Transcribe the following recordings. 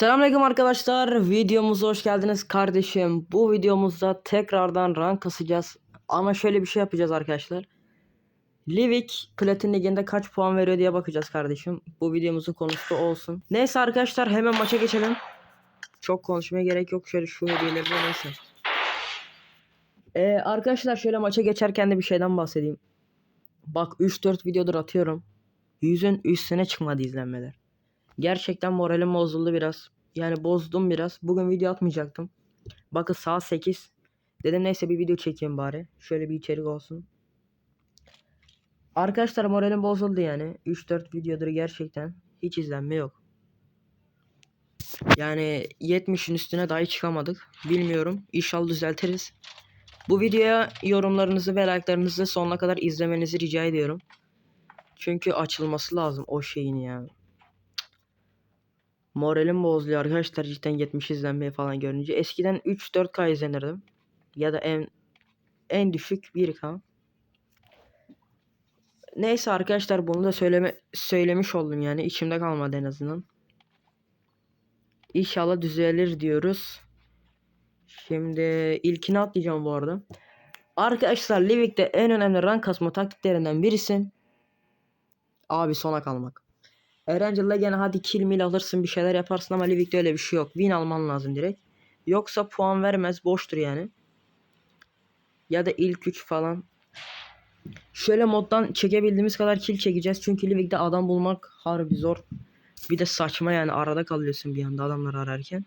Selamünaleyküm arkadaşlar. Videomuza hoş geldiniz kardeşim. Bu videomuzda tekrardan rank kasacağız. Ama şöyle bir şey yapacağız arkadaşlar. Livik Platin Ligi'nde kaç puan veriyor diye bakacağız kardeşim. Bu videomuzun konusu olsun. Neyse arkadaşlar hemen maça geçelim. Çok konuşmaya gerek yok. Şöyle şu hediyeleri neyse. Ee, arkadaşlar şöyle maça geçerken de bir şeyden bahsedeyim. Bak 3-4 videodur atıyorum. Yüzün üstüne çıkmadı izlenmeler. Gerçekten moralim bozuldu biraz. Yani bozdum biraz. Bugün video atmayacaktım. Bakın saat 8. Dedim neyse bir video çekeyim bari. Şöyle bir içerik olsun. Arkadaşlar moralim bozuldu yani. 3-4 videodur gerçekten. Hiç izlenme yok. Yani 70'in üstüne dahi çıkamadık. Bilmiyorum. İnşallah düzeltiriz. Bu videoya yorumlarınızı ve like'larınızı sonuna kadar izlemenizi rica ediyorum. Çünkü açılması lazım o şeyin ya. Moralim bozuluyor arkadaşlar cidden 70 izlenmeyi falan görünce. Eskiden 3-4K izlenirdim. Ya da en en düşük 1K. Neyse arkadaşlar bunu da söyleme söylemiş oldum yani içimde kalmadı en azından. İnşallah düzelir diyoruz. Şimdi ilkini atlayacağım bu arada. Arkadaşlar Livik'te en önemli rank kasma taktiklerinden birisi abi sona kalmak. Erangel'da gene hadi kill mill alırsın bir şeyler yaparsın ama Livik'te öyle bir şey yok. Win alman lazım direkt. Yoksa puan vermez boştur yani. Ya da ilk 3 falan. Şöyle moddan çekebildiğimiz kadar kill çekeceğiz. Çünkü Livik'te adam bulmak harbi zor. Bir de saçma yani arada kalıyorsun bir anda adamları ararken.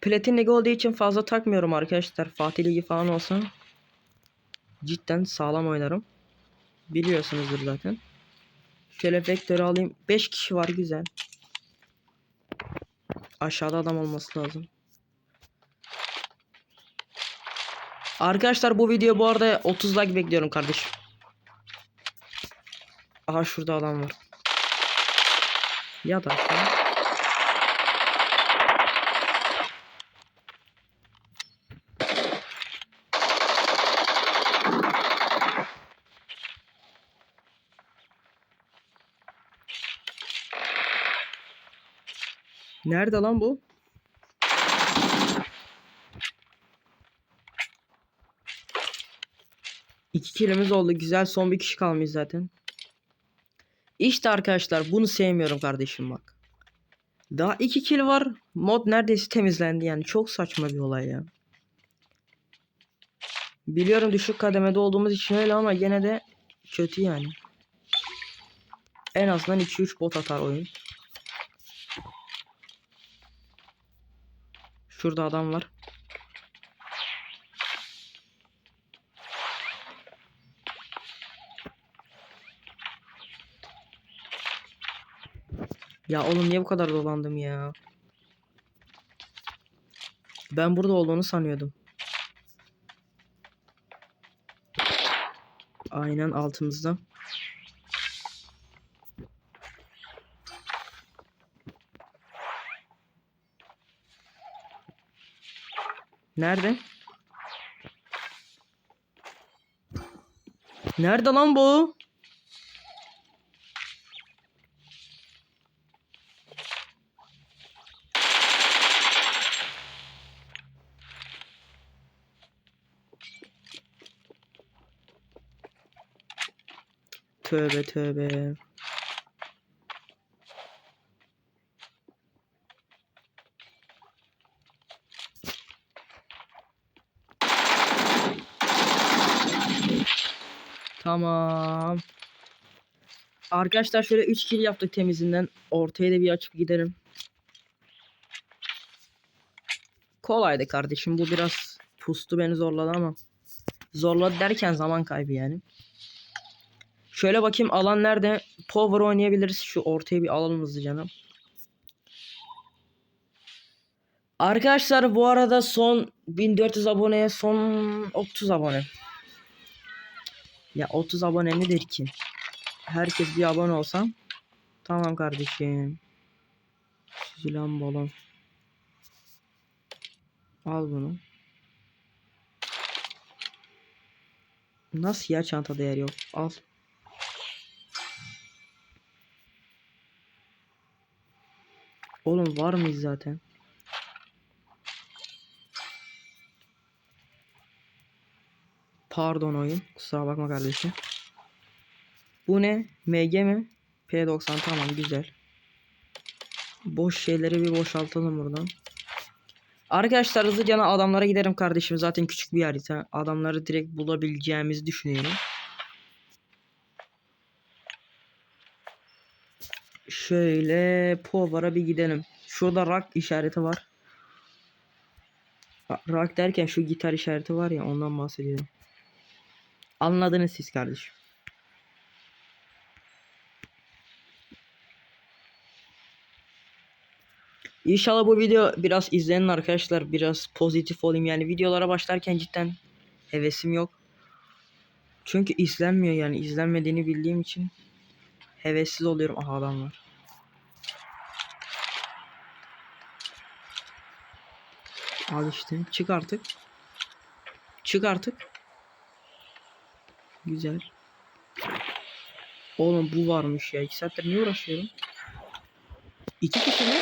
Platin Ligi olduğu için fazla takmıyorum arkadaşlar. Fatih Ligi falan olsa cidden sağlam oynarım. Biliyorsunuzdur zaten. Şöyle vektörü alayım. 5 kişi var güzel. Aşağıda adam olması lazım. Arkadaşlar bu video bu arada 30 like bekliyorum kardeşim. Aha şurada adam var. Ya da aşağı. Nerede lan bu? İki kilimiz oldu. Güzel son bir kişi kalmış zaten. İşte arkadaşlar bunu sevmiyorum kardeşim bak. Daha iki kill var. Mod neredeyse temizlendi yani. Çok saçma bir olay ya. Biliyorum düşük kademede olduğumuz için öyle ama gene de kötü yani. En azından 2-3 bot atar oyun. Şurada adam var. Ya oğlum niye bu kadar dolandım ya? Ben burada olduğunu sanıyordum. Aynen altımızda. Nerede? Nerede lan bu? Tövbe tövbe. Tamam. Arkadaşlar şöyle 3 kill yaptık temizinden. Ortaya da bir açıp gidelim. Kolaydı kardeşim. Bu biraz pustu beni zorladı ama. Zorladı derken zaman kaybı yani. Şöyle bakayım alan nerede? Power oynayabiliriz. Şu ortaya bir alalım hızlı canım. Arkadaşlar bu arada son 1400 aboneye son 30 abone. Ya 30 abone nedir ki? Herkes bir abone olsam. Tamam kardeşim. Süzülen balon. Al bunu. Nasıl ya çanta değer yok? Al. Oğlum var mıyız zaten? Pardon oyun. Kusura bakma kardeşim. Bu ne? MG mi? P90 tamam güzel. Boş şeyleri bir boşaltalım buradan. Arkadaşlar hızlıca adamlara giderim kardeşim. Zaten küçük bir harita. Adamları direkt bulabileceğimizi düşünüyorum. Şöyle Povar'a bir gidelim. Şurada rock işareti var. Rock derken şu gitar işareti var ya ondan bahsediyorum. Anladınız siz kardeşim. İnşallah bu video biraz izlenin arkadaşlar. Biraz pozitif olayım. Yani videolara başlarken cidden hevesim yok. Çünkü izlenmiyor yani. izlenmediğini bildiğim için hevessiz oluyorum. Aha adam var. Al işte. Çık artık. Çık artık. Güzel. Oğlum bu varmış ya. İki saattir niye uğraşıyorum? İki kişi mi?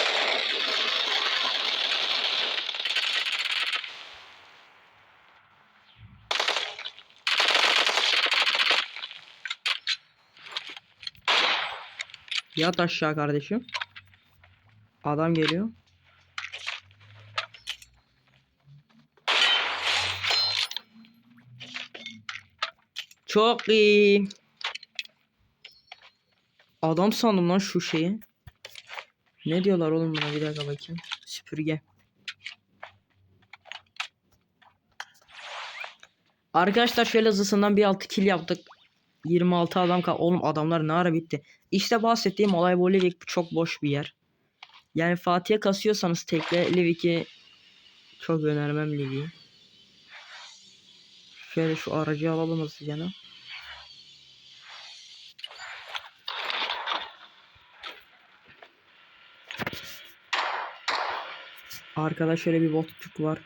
Yat aşağı kardeşim. Adam geliyor. Çok iyi. Adam sandım lan şu şeyi. Ne diyorlar oğlum buna bir dakika bakayım. Süpürge. Arkadaşlar şöyle hızlısından bir 6 kill yaptık. 26 adam kal. Oğlum adamlar ne ara bitti. İşte bahsettiğim olay bu Livik çok boş bir yer. Yani Fatih'e kasıyorsanız tekle Livik'i çok önermem Livik'i. Şöyle şu aracı alalım hızlıca. Arkada şöyle bir botçuk var.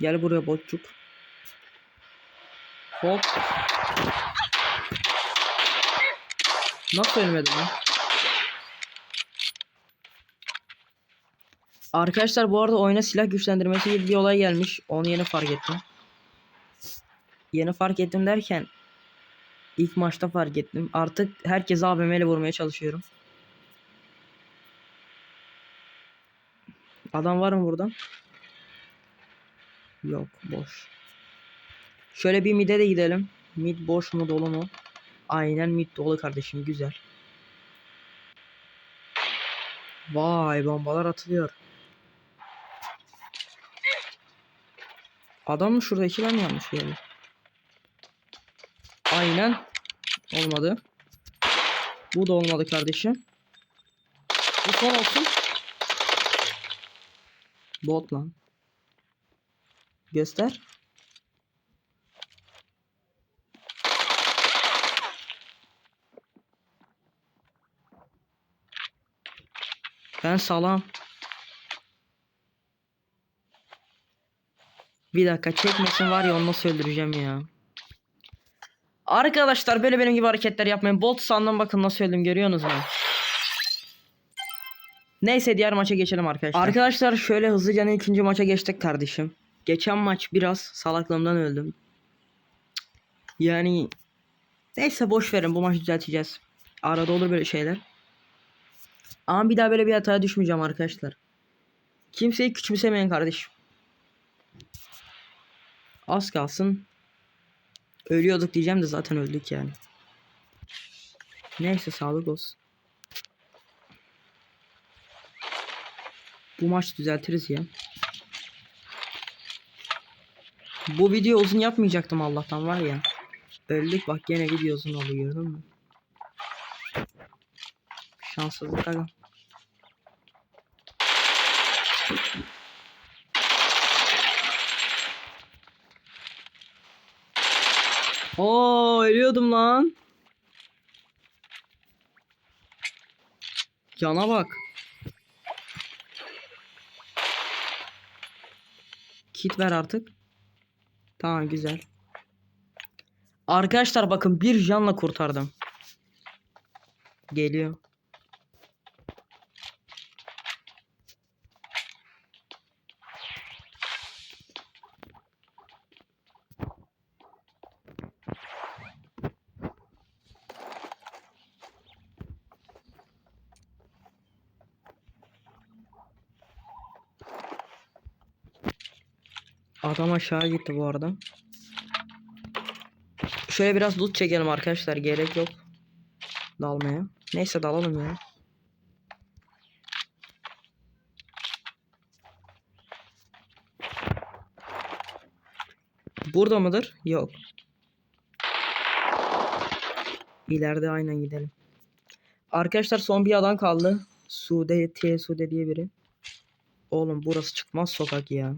Gel buraya botçuk. Hop. Nasıl ölmedi lan? Arkadaşlar bu arada oyuna silah güçlendirmesi gibi bir olay gelmiş. Onu yeni fark ettim. Yeni fark ettim derken ilk maçta fark ettim. Artık herkese AVM ile vurmaya çalışıyorum. Adam var mı burada? Yok boş. Şöyle bir mid'e de gidelim. Mid boş mu dolu mu? Aynen mid dolu kardeşim güzel. Vay bombalar atılıyor. Adam mı şurada iki ben yanlış yani. Aynen. Olmadı. Bu da olmadı kardeşim. Bu son olsun. Bot lan. Göster. Ben salam. Bir dakika çekmesin var ya onu nasıl öldüreceğim ya. Arkadaşlar böyle benim gibi hareketler yapmayın. Bolt sandım bakın nasıl öldüm görüyorsunuz mu? Neyse diğer maça geçelim arkadaşlar. Arkadaşlar şöyle hızlıca ikinci maça geçtik kardeşim. Geçen maç biraz salaklığımdan öldüm. Yani neyse boş verin bu maçı düzelteceğiz. Arada olur böyle şeyler. Ama bir daha böyle bir hataya düşmeyeceğim arkadaşlar. Kimseyi küçümsemeyin kardeşim. Az kalsın. Ölüyorduk diyeceğim de zaten öldük yani. Neyse sağlık olsun. Bu maç düzeltiriz ya. Bu video uzun yapmayacaktım Allah'tan var ya. Öldük bak gene video uzun oluyor gördün mü? Şanssızlık aga. Oo ölüyordum lan. Cana bak. Kit ver artık. Tamam güzel. Arkadaşlar bakın bir canla kurtardım. Geliyor. Adam aşağı gitti bu arada. Şöyle biraz loot çekelim arkadaşlar. Gerek yok. Dalmaya. Neyse dalalım ya. Burada mıdır? Yok. İleride aynen gidelim. Arkadaşlar son bir adam kaldı. Sude, T Sude diye biri. Oğlum burası çıkmaz sokak ya.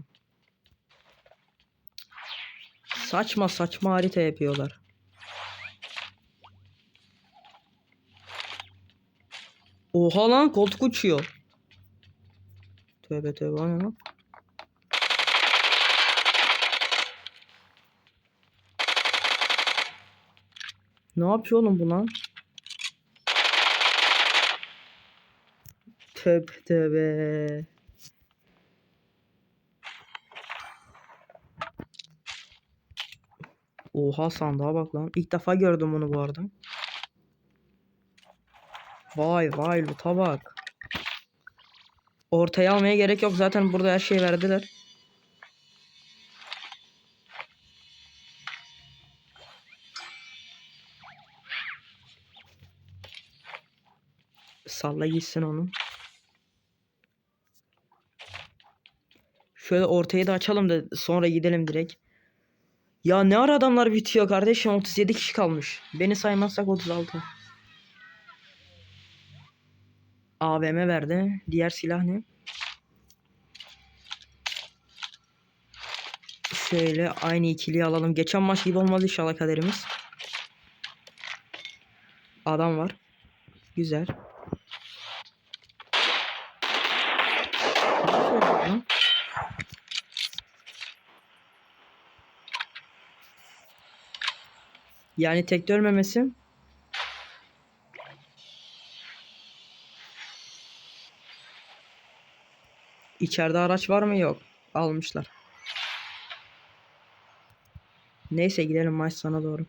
Saçma saçma harita yapıyorlar. Oha lan koltuk uçuyor. Tövbe tövbe ne lan? Ne yapıyor oğlum bu lan? Tövbe tövbe. Oha sandığa bak lan. İlk defa gördüm bunu bu arada. Vay vay loot'a bak. Ortaya almaya gerek yok zaten burada her şeyi verdiler. Salla gitsin onu. Şöyle ortayı da açalım da sonra gidelim direkt. Ya ne ara adamlar bitiyor kardeşim 37 kişi kalmış. Beni saymazsak 36. AVM verdi. Diğer silah ne? Şöyle aynı ikiliyi alalım. Geçen maç gibi olmadı inşallah kaderimiz. Adam var. Güzel. Ne yapıyor bu lan? Yani tek ölmemesi. İçeride araç var mı? Yok. Almışlar. Neyse gidelim maç sana doğru.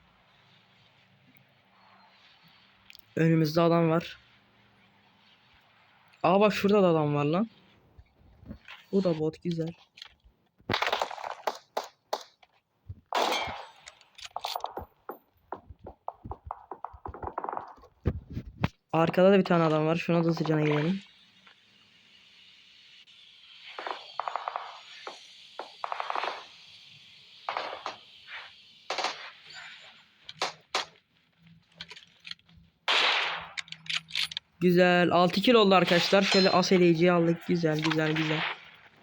Önümüzde adam var. Aa bak şurada da adam var lan. Bu da bot güzel. Arkada da bir tane adam var. Şuna da hızlıca gidelim. Güzel. 6 kilo oldu arkadaşlar. Şöyle as aldık. Güzel güzel güzel.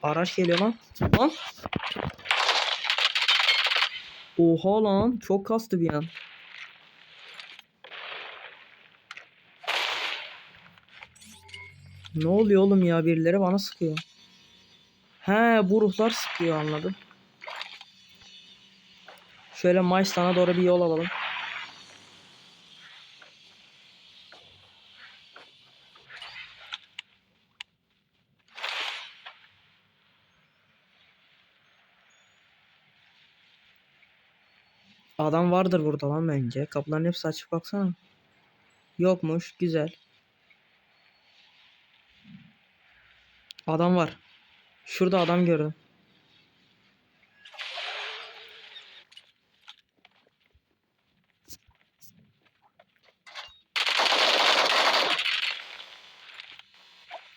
Araç geliyor lan. Lan. Oha lan. Çok kastı bir an. Ne oluyor oğlum ya? Birileri bana sıkıyor. He bu ruhlar sıkıyor anladım. Şöyle Mayıs'tana doğru bir yol alalım. Adam vardır burada lan bence. Kapıların hepsi açık baksana. Yokmuş. Güzel. Adam var. Şurada adam gördüm.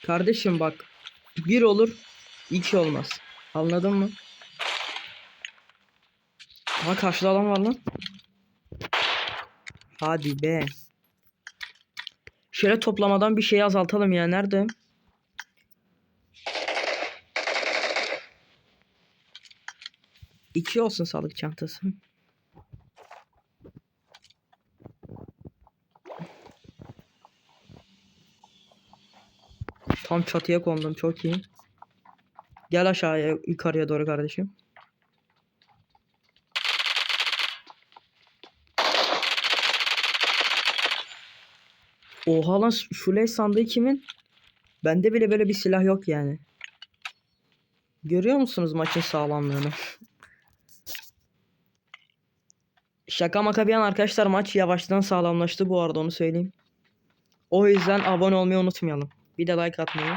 Kardeşim bak. Bir olur, iki olmaz. Anladın mı? Ha karşıda adam var lan. Hadi be. Şöyle toplamadan bir şeyi azaltalım ya. Nerede? İki olsun sağlık çantası. Tam çatıya kondum çok iyi. Gel aşağıya yukarıya doğru kardeşim. Oha lan şu leş sandığı kimin? Bende bile böyle bir silah yok yani. Görüyor musunuz maçın sağlamlığını? Şaka maka bir an arkadaşlar maç yavaştan sağlamlaştı bu arada onu söyleyeyim. O yüzden abone olmayı unutmayalım. Bir de like atmayı.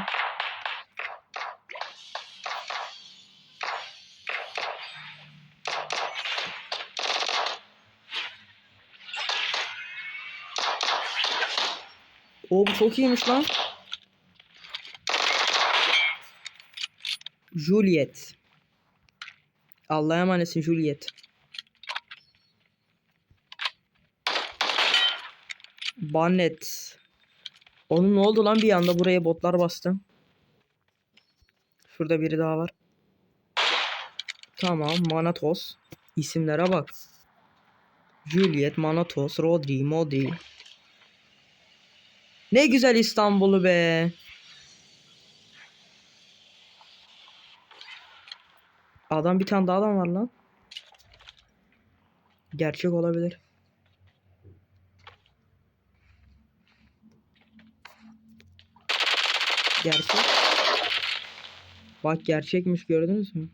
O bu çok iyiymiş lan. Juliet. Allah'a emanetsin Juliet. Bannet. Onun ne oldu lan bir anda buraya botlar bastı. Şurada biri daha var. Tamam Manatos. İsimlere bak. Juliet, Manatos, Rodri, Modi. Ne güzel İstanbul'u be. Adam bir tane daha adam var lan. Gerçek olabilir. Gerçek. Bak gerçekmiş gördünüz mü?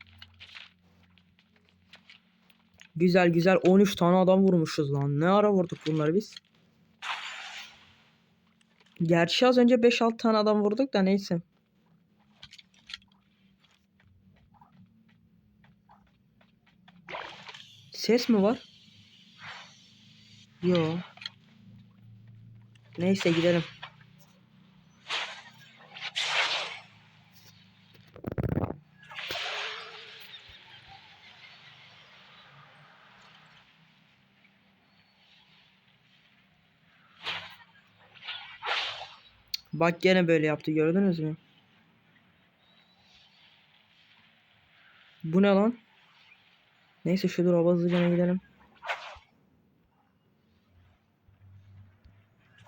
Güzel güzel 13 tane adam vurmuşuz lan. Ne ara vurduk bunları biz? Gerçi az önce 5-6 tane adam vurduk da neyse. Ses mi var? Yo. Neyse gidelim. Bak gene böyle yaptı gördünüz mü? Bu ne lan? Neyse şu drop'a hızlıca gidelim.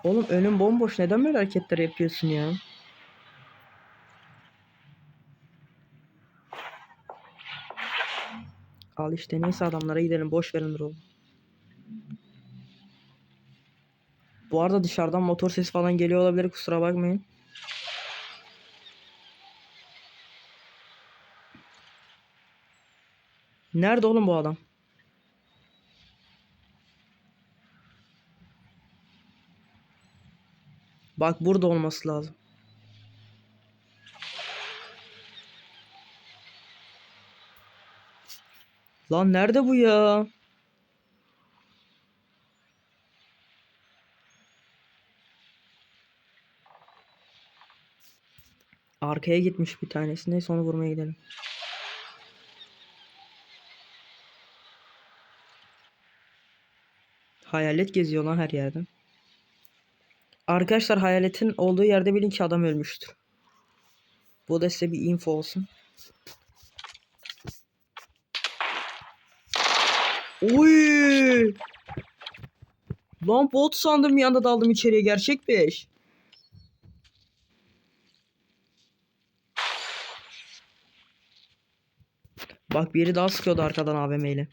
Oğlum önüm bomboş neden böyle hareketler yapıyorsun ya? Al işte neyse adamlara gidelim boş verin drop'u. Bu arada dışarıdan motor sesi falan geliyor olabilir kusura bakmayın. Nerede oğlum bu adam? Bak burada olması lazım. Lan nerede bu ya? Arkaya gitmiş bir tanesi. Neyse onu vurmaya gidelim. Hayalet geziyor lan her yerde. Arkadaşlar hayaletin olduğu yerde bilin ki adam ölmüştür. Bu da size bir info olsun. Oy! Lan bot sandım bir anda daldım içeriye gerçek beş. Bak biri daha sıkıyordu arkadan AVM ile.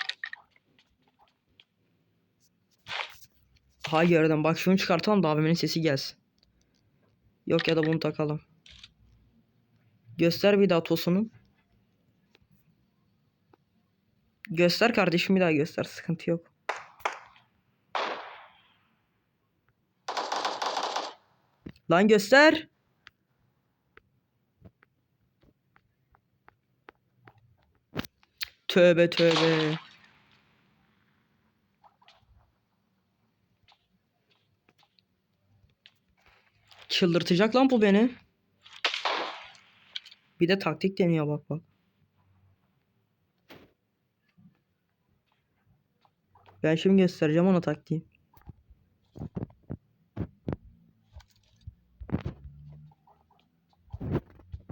Ha gördüm. Bak şunu çıkartalım da AVM'nin sesi gelsin. Yok ya da bunu takalım. Göster bir daha tosunu. Göster kardeşim bir daha göster. Sıkıntı yok. Lan göster. Tövbe tövbe. Çıldırtacak lan bu beni. Bir de taktik deniyor bak bak. Ben şimdi göstereceğim ona taktiği.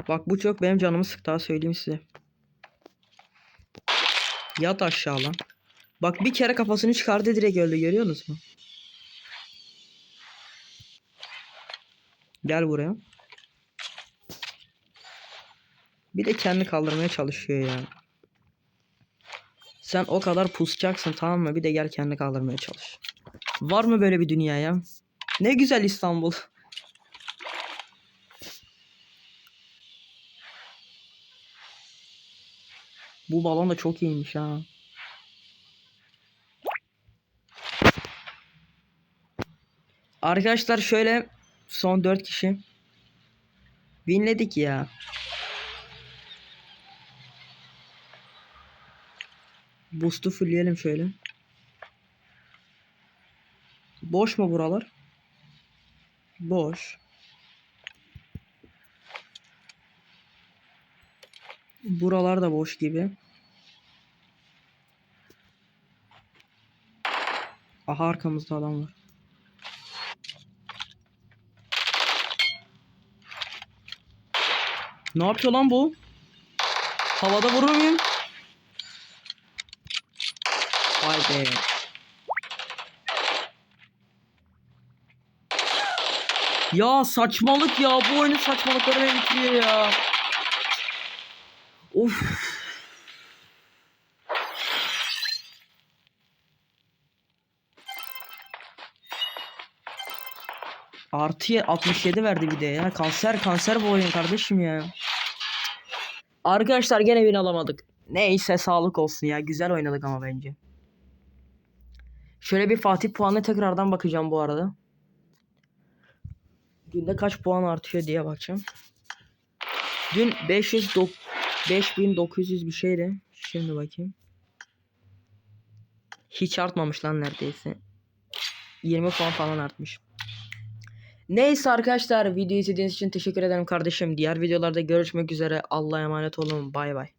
Bak bu çok benim canımı sıktı daha söyleyeyim size. Yat aşağı lan. Bak bir kere kafasını çıkardı direkt öldü görüyorsunuz mu? Gel buraya. Bir de kendi kaldırmaya çalışıyor ya. Sen o kadar pusacaksın tamam mı? Bir de gel kendi kaldırmaya çalış. Var mı böyle bir dünya ya? Ne güzel İstanbul. Bu balon da çok iyiymiş ha. Arkadaşlar şöyle son 4 kişi. Winledik ya. Boost'u fullleyelim şöyle. Boş mu buralar? Boş. Buralar da boş gibi. Aha arkamızda adam var. Ne yapıyor lan bu? Havada vurur muyum? Vay be. Ya saçmalık ya. Bu oyunu saçmalıkları beni bitiriyor ya. Of. Artı 67 verdi bir de ya. Kanser kanser bu oyun kardeşim ya. Arkadaşlar gene win alamadık. Neyse sağlık olsun ya. Güzel oynadık ama bence. Şöyle bir Fatih puanı tekrardan bakacağım bu arada. Günde kaç puan artıyor diye bakacağım. Dün 500 dok- 5900 bir şeydi. Şimdi bakayım. Hiç artmamış lan neredeyse. 20 puan falan artmış. Neyse arkadaşlar video izlediğiniz için teşekkür ederim kardeşim. Diğer videolarda görüşmek üzere. Allah'a emanet olun. Bay bay.